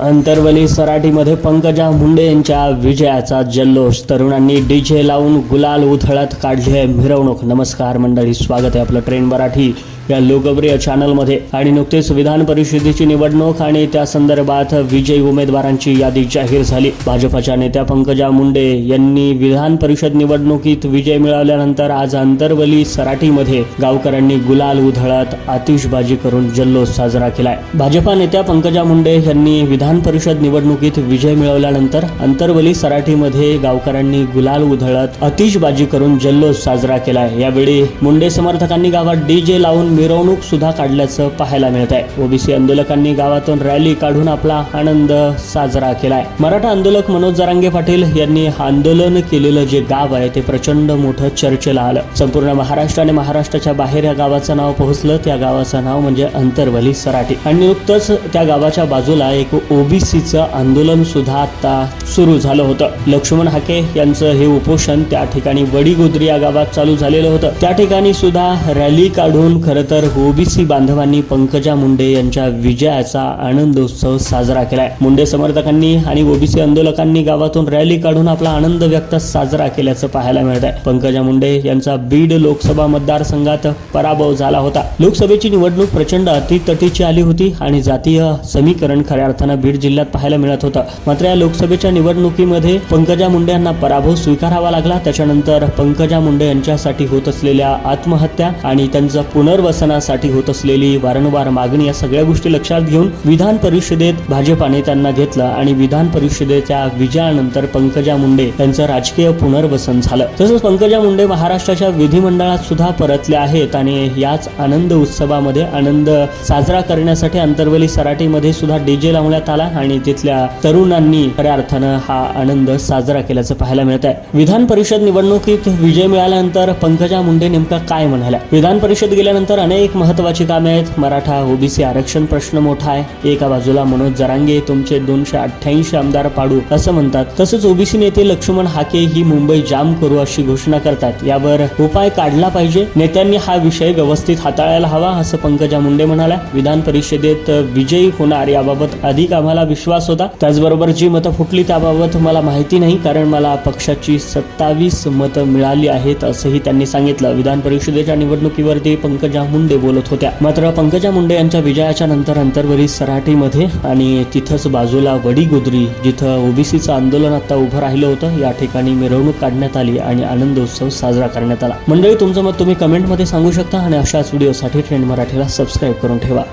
अंतर्वली सराटीमध्ये पंकजा मुंडे यांच्या विजयाचा जल्लोष. तरुणांनी डीजे लावून गुलाल उथळत काढली आहे मिरवणूक. नमस्कार मंडळी स्वागत आहे आपलं ट्रेन मराठी. या लोकप्रिय चॅनलमध्ये आणि नुकतेच विधान परिषदेची निवडणूक आणि त्या संदर्भात विजयी उमेदवारांची यादी जाहीर झाली. भाजपाच्या नेत्या पंकजा मुंडे यांनी विधान परिषद निवडणुकीत विजय मिळवल्यानंतर आज अंतरवली सराटीमध्ये गावकऱ्यांनी गुलाल उधळत आतिषबाजी करून जल्लोष साजरा केलाय. भाजपा नेत्या पंकजा मुंडे यांनी विधान परिषद निवडणुकीत विजय मिळवल्यानंतर अंतरवली सराठीमध्ये गावकऱ्यांनी गुलाल उधळत आतिषबाजी करून जल्लोष साजरा केलाय. यावेळी मुंडे समर्थकांनी गावात डीजे लावून मिरवणूक सुद्धा काढल्याचं पाहायला मिळत आहे ओबीसी आंदोलकांनी गावातून रॅली काढून आपला आनंद साजरा केलाय. मराठा आंदोलक मनोज जरांगे पाटील यांनी आंदोलन केलेलं जे गाव आहे ते प्रचंड मोठं चर्चेला आलं. संपूर्ण महाराष्ट्र आणि महाराष्ट्राच्या बाहेर या गावाचं नाव पोहोचलं. त्या गावाचं नाव म्हणजे अंतरवली सराटी. आणि नुकतंच त्या गावाच्या बाजूला एक ओबीसीचं आंदोलन सुद्धा आता सुरू झालं होतं. लक्ष्मण हाके यांचं हे उपोषण त्या ठिकाणी वडीगोद्री या गावात चालू झालेलं होतं. त्या ठिकाणी सुद्धा रॅली काढून खरं तर ओबीसी बांधवांनी पंकजा मुंडे यांच्या विजयाचा आनंदोत्सव साजरा केलाय. मुंडे समर्थकांनी आणि ओबीसी आंदोलकांनी गावातून रॅली काढून आपला आनंद व्यक्त साजरा केल्याचं पाहायला मिळत आहे पंकजा मुंडे यांचा बीड लोकसभा मतदारसंघात पराभव झाला होता. लोकसभेची निवडणूक प्रचंड अतितटीची आली होती आणि जातीय समीकरण खऱ्या अर्थानं बीड जिल्ह्यात पाहायला मिळत होतं. मात्र या लोकसभेच्या निवडणुकीमध्ये पंकजा मुंडे यांना पराभव स्वीकारावा लागला. त्याच्यानंतर पंकजा मुंडे यांच्यासाठी होत असलेल्या आत्महत्या आणि त्यांचं पुनर्वसनासाठी होत असलेली वारंवार मागणी या सगळ्या गोष्टी लक्षात घेऊन विधान परिषदेत भाजपाने त्यांना घेतलं आणि विधान परिषदेच्या विजयानंतर पंकजा मुंडे यांचं राजकीय पुनर्वसन झालं. तसंच पंकजा मुंडे महाराष्ट्राच्या विधिमंडळात सुद्धा परतल्या आहेत आणि याच आनंद उत्सवामध्ये आनंद साजरा करण्यासाठी अंतरवली सराटीमध्ये सुद्धा डीजे लावण्यात आला आणि तिथल्या तरुणांनी खऱ्या अर्थानं हा आनंद साजरा केल्याचं पाहायला मिळत आहे विधान परिषद निवडणुकीत विजय मिळाल्यानंतर पंकजा मुंडे नेमका काय म्हणाल्या? विधान परिषद गेल्यानंतर अनेक महत्वाची कामे आहेत. मराठा ओबीसी आरक्षण प्रश्न मोठा आहे. एका बाजूला मनोज जरांगे तुमचे दोनशे अठ्ठ्याऐंशी आमदार पाडू असं म्हणतात. तसंच ओबीसी नेते लक्ष्मण हाके ही मुंबई जाम करू अशी घोषणा करतात. यावर उपाय काढला पाहिजे. नेत्यांनी हा विषय व्यवस्थित हाताळायला हवा असं पंकजा मुंडे म्हणाल्या. विधान परिषदेत विजयी होणार याबाबत अधिक आम्हाला विश्वास होता. त्याचबरोबर जी मतं फुटली त्याबाबत मला माहिती नाही कारण मला पक्षाची सत्तावीस मतं मिळाली आहेत असंही त्यांनी सांगितलं. विधान परिषदेच्या निवडणुकीवरती पंकजा मुंडे बोलत होत्या. मात्र पंकजा मुंडे यांच्या विजयाच्या नंतर अंतर्वरी सराटीमध्ये आणि तिथंच बाजूला वडीगोद्री जिथं ओबीसीचं आंदोलन आता उभं राहिलं होतं या ठिकाणी मिरवणूक काढण्यात आली आणि आनंदोत्सव साजरा करण्यात आला. मंडळी तुमचं मत तुम्ही कमेंटमध्ये सांगू शकता आणि अशाच व्हिडिओसाठी ट्रेंड मराठीला सबस्क्राईब करून ठेवा.